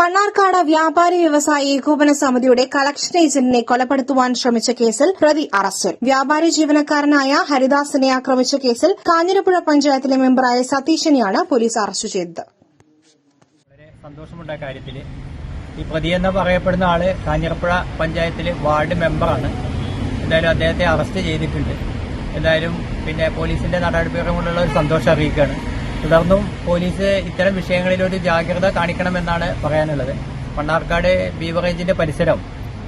മണ്ണാർക്കാട് വ്യാപാരി വ്യവസായ ഏകോപന സമിതിയുടെ കളക്ഷൻ ഏജന്റിനെ കൊലപ്പെടുത്തുവാൻ ശ്രമിച്ച കേസിൽ പ്രതി അറസ്റ്റിൽ. വ്യാപാരി ജീവനക്കാരനായ ഹരിദാസിനെ ആക്രമിച്ച കേസിൽ കാഞ്ഞിരപ്പുഴ പഞ്ചായത്തിലെ മെമ്പറായ സതീശനെയാണ് പോലീസ് അറസ്റ്റ് ചെയ്തത്. കാര്യത്തിൽ. ഈ പ്രതി എന്ന് പറയപ്പെടുന്ന ആൾ കാഞ്ഞിരപ്പുഴ പഞ്ചായത്തിലെ വാർഡ് മെമ്പറാണ്. എന്തായാലും അദ്ദേഹത്തെ അറസ്റ്റ് ചെയ്തിട്ടുണ്ട്. എന്തായാലും പിന്നെ പോലീസിന്റെ നടപടികൾ കൊണ്ടുള്ള ഒരു സന്തോഷം അറിയിക്കുകയാണ്. തുടർന്നും പോലീസ് ഇത്തരം വിഷയങ്ങളിൽ ഒരു ജാഗ്രത കാണിക്കണമെന്നാണ് പറയാനുള്ളത്. മണ്ണാർക്കാട് ബീവറേജിന്റെ പരിസരം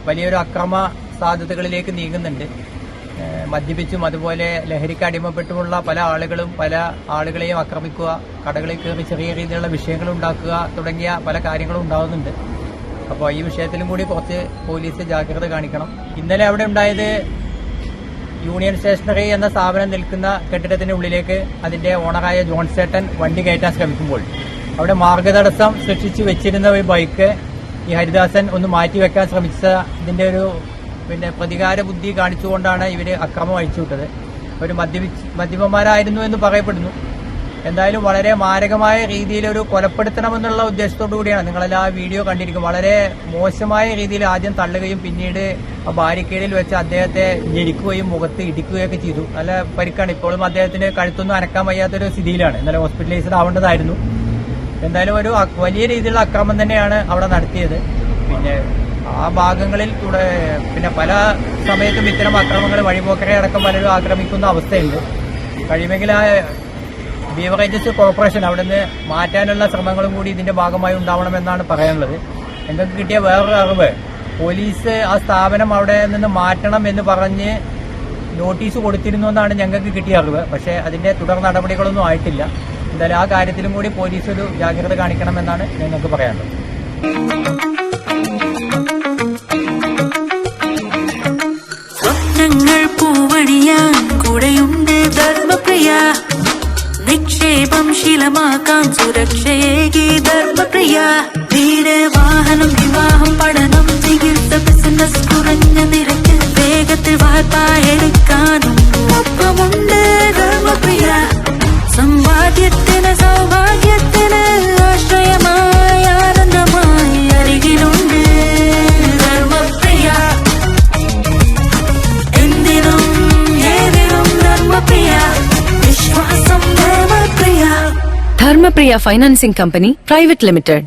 വലിയൊരു അക്രമ സാധ്യതകളിലേക്ക് നീങ്ങുന്നുണ്ട്. മദ്യപിച്ചും അതുപോലെ ലഹരിക്ക് അടിമപ്പെട്ടുമുള്ള പല ആളുകളും പല ആളുകളെയും ആക്രമിക്കുക കടകളിൽ കയറി ചെറിയ രീതിയിലുള്ള വിഷയങ്ങൾ ഉണ്ടാക്കുക തുടങ്ങിയ പല കാര്യങ്ങളും ഉണ്ടാകുന്നുണ്ട് അപ്പോൾ ഈ വിഷയത്തിലും കൂടി കുറച്ച് പോലീസ് ജാഗ്രത കാണിക്കണം. ഇന്നലെ അവിടെ ഉണ്ടായത് യൂണിയൻ സ്റ്റേഷനറി എന്ന സ്ഥാപനം നിൽക്കുന്ന കെട്ടിടത്തിന്റെ ഉള്ളിലേക്ക് അതിന്റെ ഓണറായ ജോൺസേട്ടൻ വണ്ടി കയറ്റാൻ ശ്രമിക്കുമ്പോൾ അവിടെ മാർഗതടസ്സം സൃഷ്ടിച്ച് വെച്ചിരുന്ന ഒരു ബൈക്ക് ഈ ഹരിദാസൻ ഒന്ന് മാറ്റിവെക്കാൻ ശ്രമിച്ച ഇതിന്റെ ഒരു പിന്നെ പ്രതികാര ബുദ്ധി കാണിച്ചുകൊണ്ടാണ് ഇവർ അക്രമം അഴിച്ചുവിട്ടത്. അവർ മദ്യപിച്ച് മദ്യപന്മാരായിരുന്നു എന്ന് പറയപ്പെടുന്നു. എന്തായാലും വളരെ മാരകമായ രീതിയിൽ ഒരു കൊലപ്പെടുത്തണമെന്നുള്ള ഉദ്ദേശത്തോടു കൂടിയാണ് നിങ്ങളെല്ലാം ആ വീഡിയോ കണ്ടിരിക്കും. വളരെ മോശമായ രീതിയിൽ ആദ്യം തള്ളുകയും പിന്നീട് ബാരിക്കേഡിൽ വെച്ച് അദ്ദേഹത്തെ ഞെരിക്കുകയും മുഖത്ത് ഇടിക്കുകയൊക്കെ ചെയ്തു. നല്ല പരിക്കാണ്. ഇപ്പോഴും അദ്ദേഹത്തിന് കഴുത്തൊന്നും അനക്കാൻ വയ്യാത്തൊരു സ്ഥിതിയിലാണ്. ഇന്നലെ ഹോസ്പിറ്റലൈസ്ഡ് ആവേണ്ടതായിരുന്നു. എന്തായാലും ഒരു വലിയ രീതിയിലുള്ള അക്രമം തന്നെയാണ് അവിടെ നടത്തിയത്. പിന്നെ ആ ഭാഗങ്ങളിൽ കൂടെ പിന്നെ പല സമയത്തും ഇത്തരം അക്രമങ്ങൾ വഴിപോക്കരെ അടക്കം പലരും ആക്രമിക്കുന്ന അവസ്ഥയുണ്ട്. കഴിയുമെങ്കിൽ ആ ബീവറേജസ് കോർപ്പറേഷൻ അവിടെ നിന്ന് മാറ്റാനുള്ള ശ്രമങ്ങളും കൂടി ഇതിന്റെ ഭാഗമായി ഉണ്ടാവണമെന്നാണ് പറയാനുള്ളത്. ഞങ്ങൾക്ക് കിട്ടിയ വേറൊരു അറിവ് പോലീസ് ആ സ്ഥാപനം അവിടെ നിന്ന് മാറ്റണം എന്ന് പറഞ്ഞ് നോട്ടീസ് കൊടുത്തിരുന്നു എന്നാണ് ഞങ്ങൾക്ക് കിട്ടിയ അറിവ്. പക്ഷേ അതിന്റെ തുടർ നടപടികളൊന്നും ആയിട്ടില്ല. എന്തായാലും ആ കാര്യത്തിലും കൂടി പോലീസ് ഒരു ജാഗ്രത കാണിക്കണമെന്നാണ് ഞങ്ങൾക്ക് പറയാനുള്ളത്. നിക്ഷേപം ശീലമാക്കാൻ സുരക്ഷയേകി ധർമ്മപ്രിയ വീട് വാഹനം വിവാഹം പഠനം ചികിത്സ ബിസിനസ് കുറഞ്ഞ നിരക്ക് Dharmapriya Financing Company Private Limited.